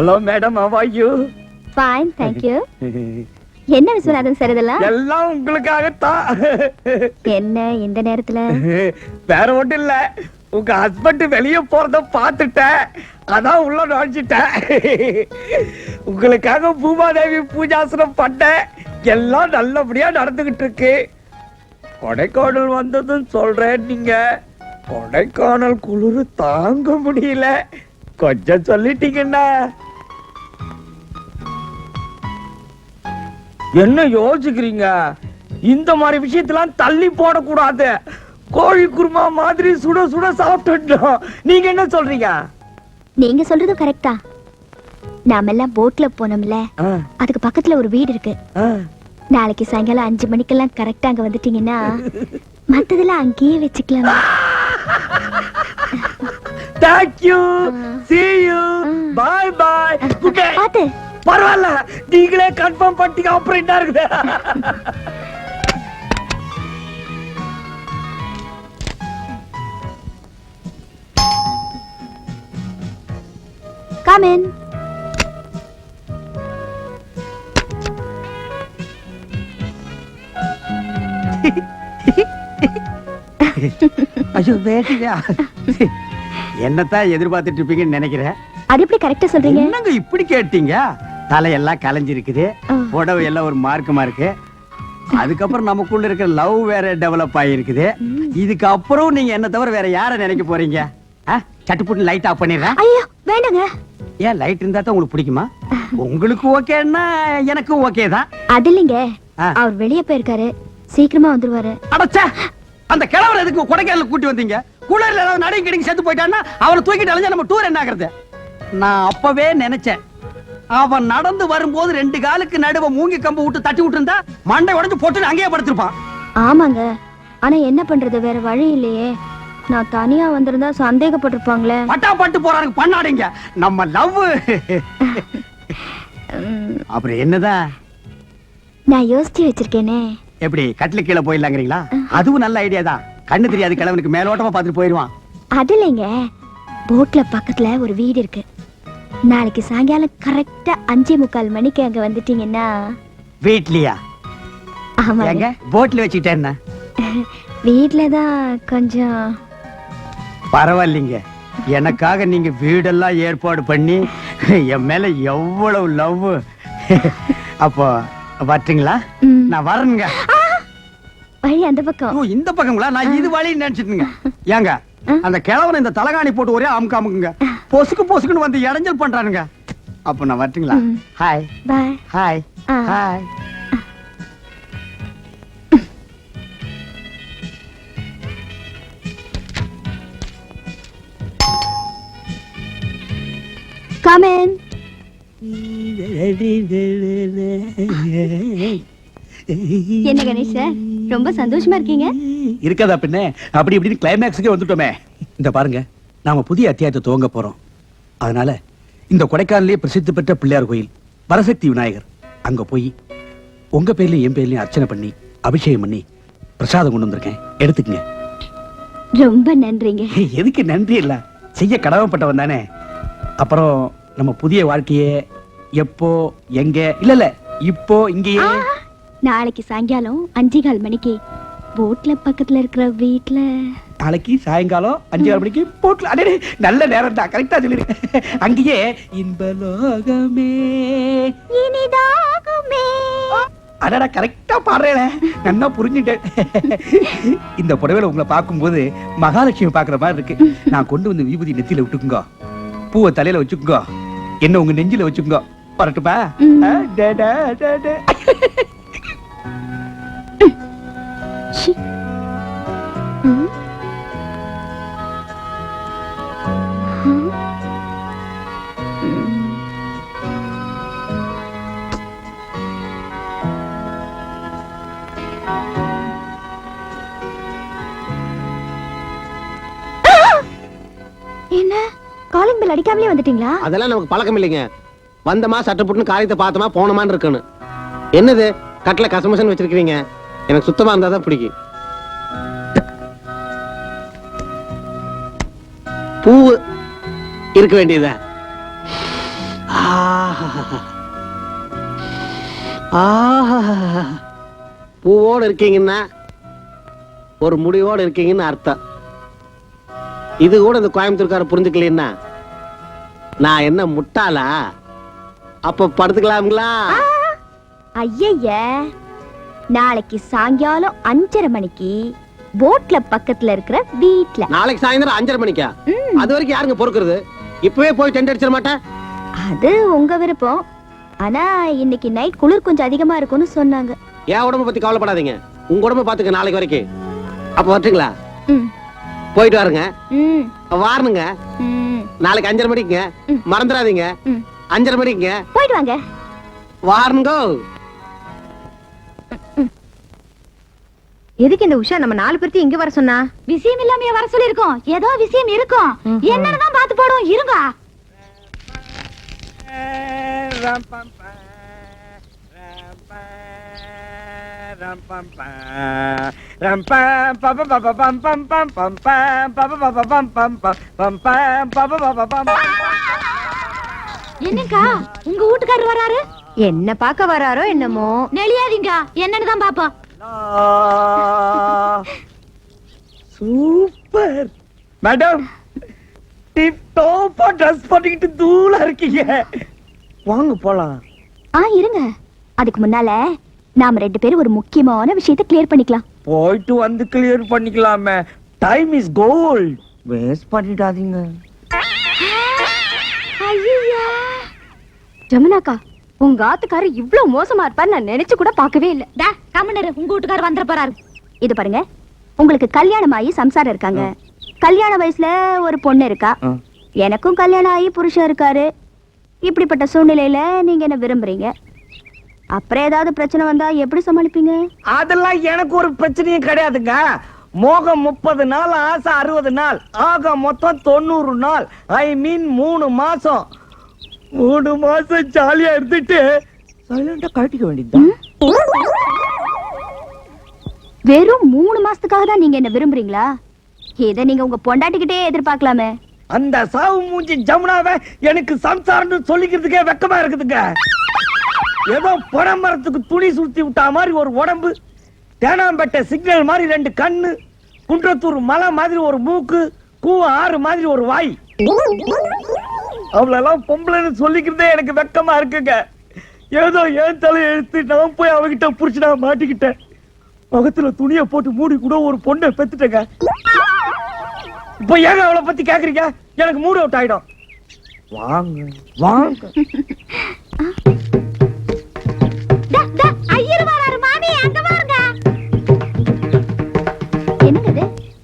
Hello madam how are you? Fine thank you என்ன Viswanathan sir இதெல்லாம்? எல்லாம் உங்களுக்காகத்தான். என்ன இந்த நேரத்துல? வேற ஒண்ணும் இல்ல. உங்க ஹஸ்பண்ட் வெளிய போறத பார்த்துட்டேன். அதான் உள்ள நுழைஞ்சிட்டேன். உங்களுக்காக பூமாதேவி பூஜாசனம் பண்ணேன். எல்லாம் நல்லபடியா நடந்துகிட்டு இருக்கு. கொடைக்கானல் வந்ததும் சொல்றேன் நீங்க. கொடைக்கானல் குளிர் தாங்க முடியல. கொஞ்சம் சொல்லிட்டீங்கன்னா. என்ன யோசிக்கிறீங்க? இந்த மாதிரி விஷயத்தெல்லாம் தள்ளி போடக்கூடாது. கோழி குருமா மாதிரி சுட சுட சாப்பிட்டுட்டோம். நீங்க என்ன சொல்றீங்க? நீங்க சொல்றதும் கரெக்டா நாம எல்லாம் போட்ல போனோம்ல. அதுக்கு பக்கத்துல ஒரு வீடு இருக்கு. நாளைக்கு சாயங்காலம் அஞ்சு மணிக்கெல்லாம் கரெக்டா அங்க வந்துட்டீங்கன்னா மத்ததெல்லாம் அங்கேயே வச்சுக்கலாம். Thank you. See you. Bye bye. பாத்து. பரவாயில்ல. நீங்களே கன்ஃபார்ம் பண்ணிட்டீங்க அப்புறம் என்ன இருக்குது? கம் இன் ஐயோ வேட்டியா என்னத்தான் எதிர்பார்த்துட்டு இருப்பீங்கன்னு நினைக்கிறேன். அது எப்படி கரெக்டா சொல்றீங்க? என்னங்க இப்படி கேட்டீங்க? தலையெல்லாம் கலைஞ்சிருக்குது. புடவை எல்லாம் ஒரு மார்க்கமா இருக்கு. அதுக்கப்புறம் நமக்குள்ள இருக்கிற லவ் வேற டெவலப் ஆகிருக்குது இதுக்கு அப்புறம் நீங்க என்ன தவிர வேற யார நினைக்க போறீங்க? சட்டுப்புட்டு லைட் ஆஃப் பண்ணிடுறேன். ஐயோ வேண்டாங்க. ஏன் லைட் இருந்தா தான் உங்களுக்கு பிடிக்குமா? உங்களுக்கு ஓகேன்னா எனக்கும் ஓகே தான். அது இல்லைங்க. அவர் வெளியே போயிருக்காரு. சீக்கிரமா வந்துருவாரு. அடச்சே! அந்த கிழவர் எதுக்கு கொடைக்கானல் கூட்டி வந்தீங்க? குளர்ல ஏதாவது நடுங்க கிடைக்கு செத்து போயிட்டான்னா அவனை தூக்கிட்டு அலைஞ்சா நம்ம டூர் என்ன ஆகுறது? நான் அப்பவே நினைச்சேன். அவன் நடந்து வரும்போது ரெண்டு காலுக்கு நடுவ மூங்கி கம்பு விட்டு தட்டி விட்டு இருந்தா மண்டை உடைஞ்சு போட்டு அங்கேயே படுத்திருப்பான். ஆமாங்க. ஆனா என்ன பண்றது? வேற வழி இல்லையே. நான் தனியா வந்திருந்தா சந்தேகப்பட்டிருப்பாங்களே. பட்டா பட்டு போறாங்க பண்ணாடிங்க நம்ம லவ். அப்புறம் என்னதான் நான் யோசிச்சு வச்சிருக்கேனே. எப்படி கட்டில கீழே போயிடலாங்கிறீங்களா? அதுவும் நல்ல ஐடியா தான். கண்ணு தெரியாது கிழவனுக்கு மேலோட்டமா பார்த்துட்டு போயிடுவான். அது இல்லைங்க. போட்ல பக்கத்துல ஒரு வீடு இருக்கு. நாளைக்கு சாயங்காலம் கரெக்டா அஞ்சே முக்கால் மணிக்கு அங்க வந்துட்டீங்கன்னா? வீட்லயா? ஆமாங்க. போட்ல வச்சுக்கிட்டேன் என்ன? வீட்ல தான் கொஞ்சம். பரவாயில்லைங்க. எனக்காக நீங்க வீடெல்லாம் ஏற்பாடு பண்ணி என் மேல எவ்வளவு லவ்? அப்போ வரட்டுங்களா? நான் வரேனுங்க. வழி அந்த பக்கம். ஓ இந்த பக்கங்களா? நான் இது வழி நினைச்சிட்டுங்க ஏங்க அந்த கிழவனை இந்த தலகாணி போட்டு ஒரே அமுக்கு அமுக்குங்க பொசுக்கு பொசுக்குன்னு வந்து இடைஞ்சல் பண்றானுங்க. அப்போ நான் வரட்டுங்களா. Hi bye hi. Hi come on என்ன கணேஷ் ரொம்ப சந்தோஷமா இருக்கீங்க. இருக்காதா பின்ன? அப்படி இப்படின்னு கிளைமேக்ஸுக்கே வந்துட்டோமே. இந்த பாருங்க. நாம புதிய அத்தியாயத்தை துவங்க போறோம். அதனால இந்த கொடைக்கானலே பிரசித்தி பெற்ற பிள்ளையார் கோயில் வரசக்தி விநாயகர். அங்க போய் உங்க பேர்லயும் என் பேர்லயும் அர்ச்சனை பண்ணி அபிஷேகம் பண்ணி பிரசாதம் கொண்டு வந்திருக்கேன். எடுத்துக்கங்க. ரொம்ப நன்றிங்க. எதுக்கு நன்றி இல்ல? செய்ய கடமைப்பட்டவன் தானே. அப்புறம் நம்ம புதிய வாழ்க்கையே எப்போ எங்க இல்ல இல்ல இப்போ இங்கேயே. நாளைக்கு சாயங்காலம் அஞ்சே கால் மணிக்கு. போட்ல பக்கத்துல இருக்கிற வீட்ல. நாளைக்கு சாயங்காலம் அஞ்சு ஆறு மணிக்கு போட்ல அடே நல்ல நேரம் தான் கரெக்டா சொல்லிருக்கேன் அங்கேயே இன்பலோகமே இனிதாகுமே. அடடா கரெக்டா பாடுறேன். நல்லா புரிஞ்சுட்டேன். இந்த புடவையில உங்களை பார்க்கும்போது மகாலட்சுமி பாக்குற மாதிரி இருக்கு. நான் கொண்டு வந்து விபூதி நெத்தியில விட்டுக்குங்க. பூவை தலையில வச்சுக்குங்க. என்ன உங்க நெஞ்சில வச்சுக்குங்க. ஆ, டே, என்ன? காலிங் பெல் அடிக்காமலே வந்துட்டீங்களா? அதெல்லாம் நமக்கு பழக்கம் இல்லைங்க. வந்தமா சட்டை போட்டுன்னு காரியத்தை பார்த்தோமா போனோமான்னு இருக்கணும் என்னது? கட்டில கசமசன்னு வச்சிருக்கிறீங்க. எனக்கு சுத்தமா இருந்தா தான் பிடிக்கும். பூவு. இருக்க வேண்டியதா ஆ ஆஹா. பூவோடு இருக்கீங்கன்னா ஒரு முடிவோடு இருக்கீங்கன்னு அர்த்தம். இது கூட இந்த கோயம்புத்தூர்கார புரிஞ்சுக்கலன்னா நான் என்ன முட்டாளா? அப்ப படுத்துக்கலாம்களா ஐயய்ய நாளைக்கு சாயங்காலம் அஞ்சரை மணிக்கு போட்ல பக்கத்துல இருக்கிற வீட்ல. நாளைக்கு சாயந்தரம் அஞ்சரை மணிக்கா? அது வரைக்கும் யாருங்க பொறுக்கிறது? இப்பவே போய் டென்ட் அடிச்சிட மாட்டேன்? அது உங்க விருப்பம். ஆனா இன்னைக்கு நைட் குளிர் கொஞ்சம் அதிகமா இருக்கும்னு சொன்னாங்க. என் உடம்ப பத்தி கவலைப்படாதீங்க. உங்க உடம்ப பாத்துக்க நாளைக்கு வரைக்கும். அப்ப வரட்டுங்களா? போயிட்டு வாருங்க. வாரணுங்க. நாளைக்கு அஞ்சரை மணிக்குங்க. மறந்துடாதீங்க. அஞ்சரை மணிக்குங்க. போயிட்டு வாங்க. வாருங்கோ எதுக்கு இந்த உஷா நம்ம நாலு பேர்த்தையும் இங்க வர சொன்னா? விஷயம் இல்லாம வர சொல்லிருக்கோம் ஏதோ விஷயம் இருக்கும். என்னன்னு பாத்து போடும் இருங்க. என்னக்கா உங்க வீட்டுக்காரர் வராரு? என்ன பார்க்க வராரோ என்னமோ. நெளியாதீங்க என்னன்னு தான் பாப்போம் சூப்பர். மேடம் டிப் டாப்பா ட்ரெஸ் பண்ணிக்கிட்டு தூளா இருக்கீங்க. வாங்க போலாம். ஆ இருங்க. அதுக்கு முன்னால நாம ரெண்டு பேரும் ஒரு முக்கியமான விஷயத்தை கிளியர் பண்ணிக்கலாம். போயிட்டு வந்து கிளியர் பண்ணிக்கலாமே. டைம் இஸ் கோல்ட் வேஸ்ட் பண்ணிடாதீங்க. ஜமுனாக்கா உங்க ஆத்துக்காரு இவ்ளோ மோசமா இருப்பாரு நான் நினைச்சு கூட பார்க்கவே இல்ல. டா கம்மனரு உங்க வீட்டுக்காரர் வந்துட போறாரு. இது பாருங்க உங்களுக்கு கல்யாணம் ஆகி சம்சாரம் இருக்காங்க. கல்யாண வயசுல ஒரு பொண்ணு இருக்கா. எனக்கும் கல்யாணம் ஆகி புருஷன் இருக்காரு. இப்படிப்பட்ட சூழ்நிலையில நீங்க என்ன விரும்புறீங்க? அப்புறம் ஏதாவது பிரச்சனை வந்தா எப்படி சமாளிப்பீங்க? அதெல்லாம் எனக்கு ஒரு பிரச்சனையும் கிடையாதுங்க. மோகம் முப்பது நாள் ஆசை அறுபது நாள். ஆக மொத்தம் தொண்ணூறு நாள். ஐ மீன் மூணு மாசம். மூணு மாசம் ஜாலியா இருந்துட்டு சைலண்டா கட்டிக்க வேண்டியதுதான். வெறும் மூணு மாசத்துக்காக தான் நீங்க என்ன விரும்புறீங்களா? இதை நீங்க உங்க பொண்டாட்டிக்கிட்டே எதிர்பார்க்கலாமே. அந்த சாவு மூஞ்சி ஜமுனாவை எனக்கு சம்சாரம்னு சொல்லிக்கிறதுக்கே வெக்கமா இருக்குதுங்க. ஏதோ பனைமரத்துக்கு துணி சுத்தி விட்டா மாதிரி ஒரு உடம்பு தேனாம்பேட்டை சிக்னல் மாதிரி ரெண்டு கண்ணு குன்றத்தூர் மலை மாதிரி ஒரு மூக்கு கூவ ஆறு மாதிரி ஒரு வாய். அவளெல்லாம் பொம்பளைன்னு சொல்லிக்கிறதே எனக்கு வெக்கமா இருக்குங்க. ஏதோ ஏன் தலை எழுத்து நான் போய் அவகிட்ட புடிச்சு நான் மாட்டிக்கிட்டேன். முகத்துல துணியை போட்டு மூடி கூட ஒரு பொண்ணை பெத்துட்டேங்க. இப்ப ஏங்க அவளை பத்தி கேக்குறீங்க? எனக்கு மூட் அவுட் ஆயிடும். வாங்க வாங்க.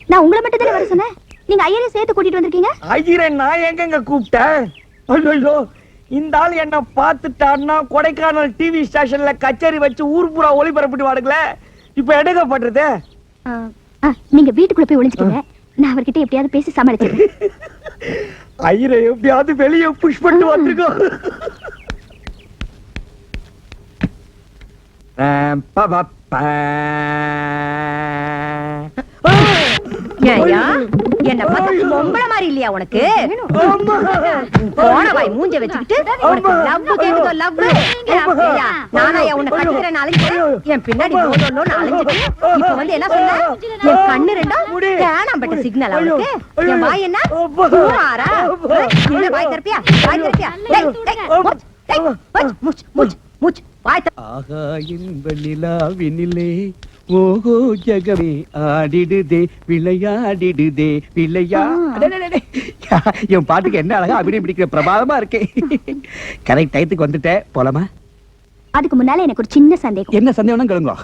நான் உங்களை மட்டும் தானே வர சொன்னேன்? நீங்க ஐயரை சேர்த்து கூட்டிட்டு வந்திருக்கீங்க? ஐயரே நான் எங்கங்க கூப்பிட்டேன்? ஐயோ இந்த ஆள் என்ன பார்த்துட்டான்னா கொடைக்கானல் டிவி ஸ்டேஷன்ல கச்சேரி வச்சு ஊர் பூரா ஒளிபரப்பிட்டு வாடுங்களே. இப்ப எடுக்க பண்றது? ஆ, ஆ, நீங்க வீட்டுக்குள்ள போய் ஒளிஞ்சுக்கோங்க. நான் அவர்கிட்ட எப்படியாவது பேசி சமாளிச்சிடுறேன் ஐயரை எப்படியாவது வெளியே புஷ் பண்ணிட்டு வந்திருக்கோம். ஏயா என்ன பார்த்தா பொம்பளை மாதிரி இல்லையா உனக்கு? போன வாய் மூஞ்ச வச்சுக்கிட்டு உனக்கு லவ் கேக்குதோ லவ் நானா ஏன் உன்னை கட்டிக்கிறேன் அலைஞ்சிட்டேன் என் பின்னாடி லோலோன்னு அலைஞ்சிட்டு இப்ப வந்து என்ன சொன்ன? என் கண்ணு ரெண்டும் சிக்னல் என் வாய் என்ன? வாய் திறப்பியா? வாய் டேய், மூச்சு, மூச்சு, மூச்சு, மூச்சு, வாய் ஆகா இன்ப நிலாவினிலே ஓஹோ ஜகமே ஆடிடுதே விளையாடிடுதே விளையா. என் பாட்டுக்கு என்ன அழகா அபிநயம் பிடிக்கிற பிரபாதமா இருக்கே. கரெக்ட் டயத்துக்கு வந்துட்டேன் போலாமா? அதுக்கு முன்னால எனக்கு ஒரு சின்ன சந்தேகம். என்ன சந்தேகம் கேளுங்க.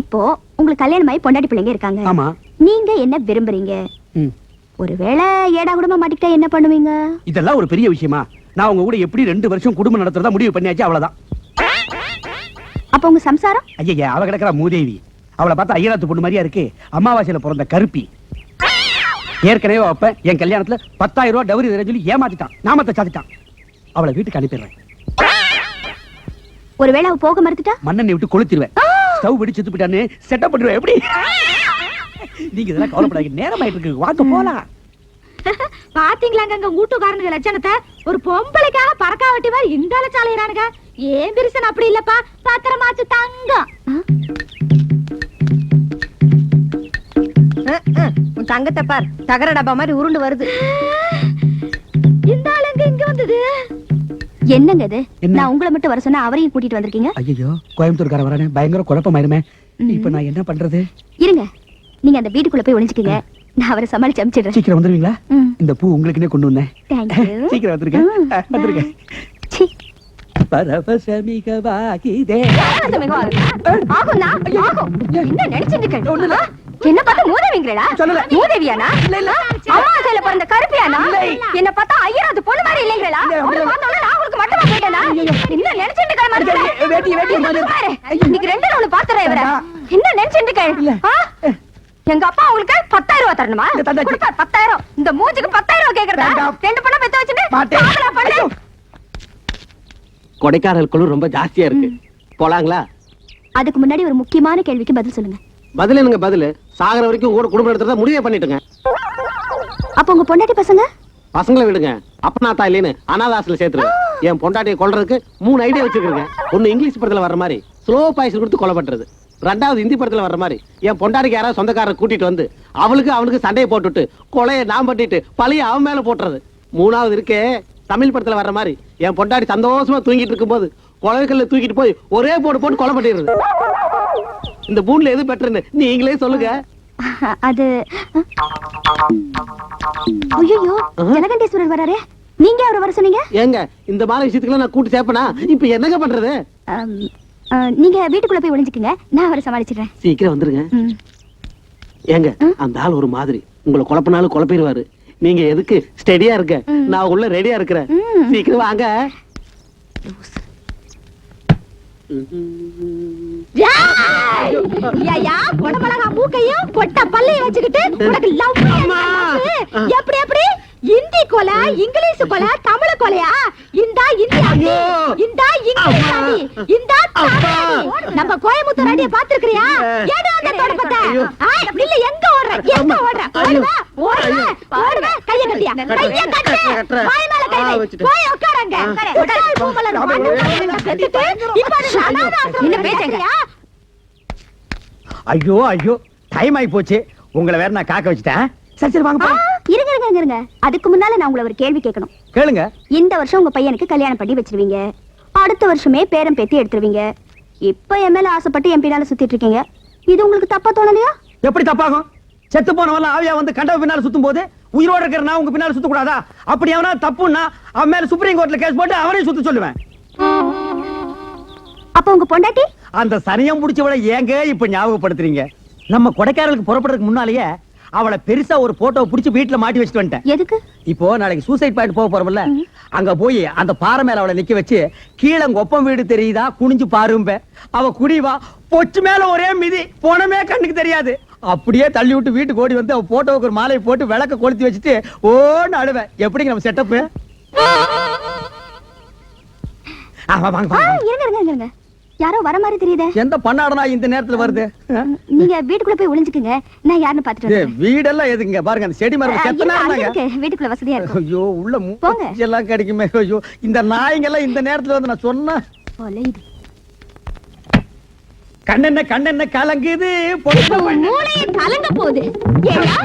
இப்போ உங்களுக்கு கல்யாணம் ஆகி பொண்டாட்டி பிள்ளைங்க இருக்காங்க. ஆமா. நீங்க என்ன விரும்புறீங்க. ஒருவேளை ஏடா குடும்பம் மாட்டிக்கிட்டா என்ன பண்ணுவீங்க? இதெல்லாம் ஒரு பெரிய விஷயமா. நான் உங்க கூட எப்படி ரெண்டு வருஷம் குடும்பம் நடத்துறதா முடிவு பண்ணியாச்சு அவ்வளவுதான். அப்ப உங்க சம்சாரம்? ஐயா அவ கிடக்குற மூதேவி. அவளை பார்த்தா ஐயனாத்து பொண்ணு மாதிரியா இருக்கு. அமாவாசையில பிறந்த கருப்பி. ஏற்கனவே அப்ப என் கல்யாணத்துல பத்தாயிரம் ரூபாய் டவுரி தரேன்னு சொல்லி ஏமாத்திட்டான். நாமத்தை சாத்திட்டான். அவளை வீட்டுக்கு அனுப்பிடுறேன். ஒருவேளை அவ போக மறுத்துட்டா? மண்ணெண்ணை விட்டு கொளுத்திடுவேன் ஸ்டவ் வெடி செத்து போயிட்டான்னு செட்டப் பண்ணிடுவேன். எப்படி? நீங்க இதெல்லாம் கவலைப்படாதீங்க. நேரம் ஆயிட்டு இருக்கு. வாங்க போலாம். பாத்தீங்களாங்க அங்க வீட்டுக்காரனுங்க லட்சணத்தை? ஒரு பொம்பளைக்காக பறக்கா வெட்டி மாதிரி இந்த அலைச்சாலையிறானுங்க ஏன் பிரிசன் அப்படி இல்லப்பா? பத்திரமாச்சு தங்கம் உன் தங்கத்தை பார். தகர டப்பா மாதிரி உருண்டு வருது. இந்த ஆளுங்க இங்க வந்தது? என்னங்க இது? என்ன? நான் உங்களை மட்டும் வர சொன்னா அவரையும் கூட்டிட்டு வந்திருக்கீங்க? ஐயோ கோயம்புத்தூர்கார வரானே. பயங்கர குழப்பமாயிருமே. இப்ப நான் என்ன பண்றது? இருங்க. நீங்க அந்த வீட்டுக்குள்ள போய் ஒளிஞ்சுக்கீங்க. நான் அவரை சமாளிச்சு அமிச்சிடுறேன். சீக்கிரம் வந்துருவீங்களா. இந்த பூ உங்களுக்குனே கொண்டு வந்தேன். சீக்கிரம் வந்துருங்க. ம். பரவசமிகவாகிதே. என்ன? ஆ? என்ன பார்த்தா மூதேவிங்களா சொல்லல. மூதேவியானா? அம்மா கையில பிறந்த கருப்பியானா? என்ன பார்த்தா ஐயராது பொண்ணு மாதிரி இல்லைங்களா உங்களுக்கு மட்டுமா போயிட்டேனா என்ன நினைச்சிட்டு. இன்னைக்கு ரெண்டு நாள் பாத்துறேன் இவரை. என்ன நினைச்சிட்டு? எங்க அப்பா உங்களுக்கு பத்தாயிரம் ரூபாய் தரணுமா? பத்தாயிரம். இந்த மூஞ்சுக்கு பத்தாயிரம் ரூபாய் கேக்குறதா. ரெண்டு பொண்ணை பெத்து வச்சுட்டு மாட்டேன். காதலா பண்ணு. ஐயோ. கொடைக்கானல் குழு ரொம்ப ஜாஸ்தியா இருக்கு. போலாங்களா? அதுக்கு முன்னாடி ஒரு முக்கியமான கேள்விக்கு பதில் சொல்லுங்க. பதில் என்னங்க பதில்? சாகர வரைக்கும் கூட குடும்பம் எடுத்துறதா முடிவே பண்ணிட்டுங்க. அப்ப உங்க பொண்டாட்டி பசங்க? பசங்களை விடுங்க. அப்பனாத்தா இல்லைன்னு அனாதாசில சேர்த்துருங்க. என் பொண்டாட்டியை கொல்றதுக்கு மூணு ஐடியா வச்சிருக்கேங்க. ஒண்ணு இங்கிலீஷ் படத்துல வர்ற மாதிரி ஸ்லோ பாய்ஸ் கொடுத்து கொலை பண்றது. ரெண்டாவது ஹிந்தி படத்துல வர்ற மாதிரி என் பொண்டாட்டிக்கு யாராவது சொந்தக்காரரை கூட்டிட்டு வந்து அவளுக்கு அவனுக்கு சண்டையை போட்டுட்டு கொலையை நான் பண்ணிட்டு பழிய அவன் மேல போட்டுறது. மூணாவது இருக்கே தமிழ் படத்துல வர்ற மாதிரி என் பொண்டாட்டி சந்தோஷமா தூங்கிட்டு இருக்கும்போது கொலைகள்ல தூக்கிட்டு போய் ஒரே போடு போட்டு கொலை பண்ணிடுறது. இந்த மூணுல எது பெட்டர்னு நீங்களே சொல்லுங்க. அது ஐயோ ஜலகண்டேஸ்வரர் வராரே. நீங்க அவரை வர சொன்னீங்க? ஏங்க இந்த மாதிரி விஷயத்துக்குலாம் நான் கூட்டு சேர்ப்பனா? இப்ப என்னங்க பண்றது? நீங்க வீட்டுக்குள்ள போய் ஒளிஞ்சுக்குங்க. நான் அவரை சமாளிச்சிடுறேன். சீக்கிரம் வந்துருங்க. ஏங்க அந்த ஆள் ஒரு மாதிரி. உங்களை குழப்பினாலும் குழப்பிடுவாரு நீங்க எதுக்கு ஸ்டெடியா இருக்க நான் உள்ள ரெடியா இருக்கிறேன். சீக்கிரம் வாங்க. கொடமிளகா மூக்கையும் கொட்ட பல்லையும் வச்சுக்கிட்டு உனக்கு லவ் எப்படி எப்படி? இந்தி கொலை இங்கிலீஷ் கொலை தமிழ் கொலையா? இந்தா இந்தி அடி இந்தா இங்கிலீஷ் அடி இந்தா. நம்ம கோயம்புத்தூர் அடிய பாத்துக்கிறியா ஏடு அந்த தொடப்பத்தை ஆ, இல்ல எங்க ஓடுற? எங்க ஓடுற? ஓடுவா ஓடுவா ஓடுவா கைய கட்டியா? கைய கட்டு. வாய் மேல கை வை. போய் உட்காருங்க. உட்காரு பூமலர் செத்துட்டு இப்ப பேசுங்க? ஐயோ ஐயோ. டைம் ஆகி போச்சு. உங்களை வேற நான் காக்க வச்சுட்டேன். சரி சரி வாங்க. இருங்க இருங்க இருங்க, அதுக்கு முன்னால நான் உங்களை ஒரு கேள்வி கேட்கணும். கேளுங்க. இந்த வருஷம் உங்க பையனுக்கு கல்யாணம் பண்ணி வச்சிருவீங்க. அடுத்த வருஷமே பேரம் பேத்தி எடுத்துருவீங்க. இப்ப மேல ஆசைப்பட்டு என் பின்னால சுத்திட்டு இருக்கீங்க. இது உங்களுக்கு தப்பா தோணலையா? எப்படி தப்பாகும்? செத்து போனவன் ஆவியா வந்து கண்டவ பின்னால சுத்தும் போது உயிரோட இருக்கிற நான் உங்க பின்னால சுத்த கூடாதா அப்படி அவனா தப்புன்னா அவன் மேல சுப்ரீம் கோர்ட்ல கேஸ் போட்டு அவனையும் சுத்த சொல்லுவேன். அப்ப உங்க பொண்டாட்டி? அந்த சனியம் புடிச்சவளை ஏங்க இப்ப ஞாபகப்படுத்துறீங்க? நம்ம கொடைக்கானலுக்கு புறப்படுறதுக்கு முன்னாலேயே அவளை பெருசா ஒரு போட்டோ புடிச்சு வீட்டுல மாட்டி வச்சுட்டு வந்துட்டேன். எதுக்கு? இப்போ நாளைக்கு சூசைட் பாயிண்ட் போக போறோம்ல அங்க போய் அந்த பாறை மேல அவளை நிக்க வச்சு கீழே ஒப்பம் வீடு தெரியுதா? குனிஞ்சு பாரும்ப. அவ குடிவா பொச்சு மேல ஒரே மிதி போனமே கண்ணுக்கு தெரியாது. அப்படியே தள்ளி விட்டு வீட்டுக்கு ஓடி வந்து அவ போட்டோவுக்கு ஒரு மாலையை போட்டு விளக்க கொளுத்தி வச்சுட்டு ஓன்னு அழுவேன் எப்படிங்க நம்ம செட்டப் வாங்க ஆ, வாங்க, வாங்க இருங்க இருங்க, இருங்க. யாரோ வர மாதிரி தெரியுதே எந்த பண்ணாடனா இந்த நேரத்துல வருது நீங்க வீட்டுக்குள்ள போய் ஒளிஞ்சுக்குங்க நான் யாருன்னு பாத்துட்டு. வீடெல்லாம் எதுக்குங்க பாருங்க அந்த செடி மரம் செத்த இல்ல, அங்க நேரம் இருக்கு. வீட்டுக்குள்ள வசதியா இருக்கும் ஐயோ உள்ள. மூச்சு எல்லாம் கிடைக்குமே ஐயோ இந்த நாய்ங்க எல்லாம் இந்த நேரத்துல வந்து நான் சொன்னா. கண்ணென்ன கண்ணென்ன கலங்குது. மூளையே கலங்க போகுது. ஏன்னா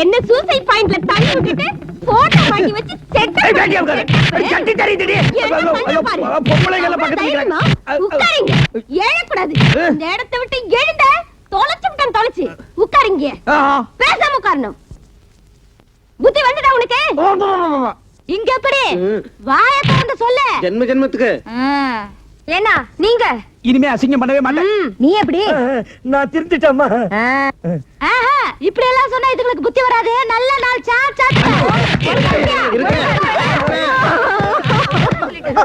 என்ன சூசைட் பாயிண்ட்ல தள்ளி விட்டுட்டு போட்டோ மாட்டி வச்சு சட்டி தெரியுதுடி. பக்கத்துல. உட்காருங்க. இந்த இடத்தை விட்டு எழுந்த தொலைச்சு விட்டேன் தொலைச்சு. உட்காருங்க. பேசாம உட்காரணும். புத்தி வந்துடா உனக்கு. இங்க எப்படி? வாய திறந்து சொல்லு. ஜென்ம ஜென்மத்துக்கு. ஏன்னா நீங்க இனிமே அசிங்கம் பண்ணவே மாட்டேன். நீ எப்படி? நான் ஆஹா, இப்படி எல்லாம் சொன்னா இதுங்களுக்கு புத்தி வராது. நல்ல நாள் சா சா சா. இருக்கு.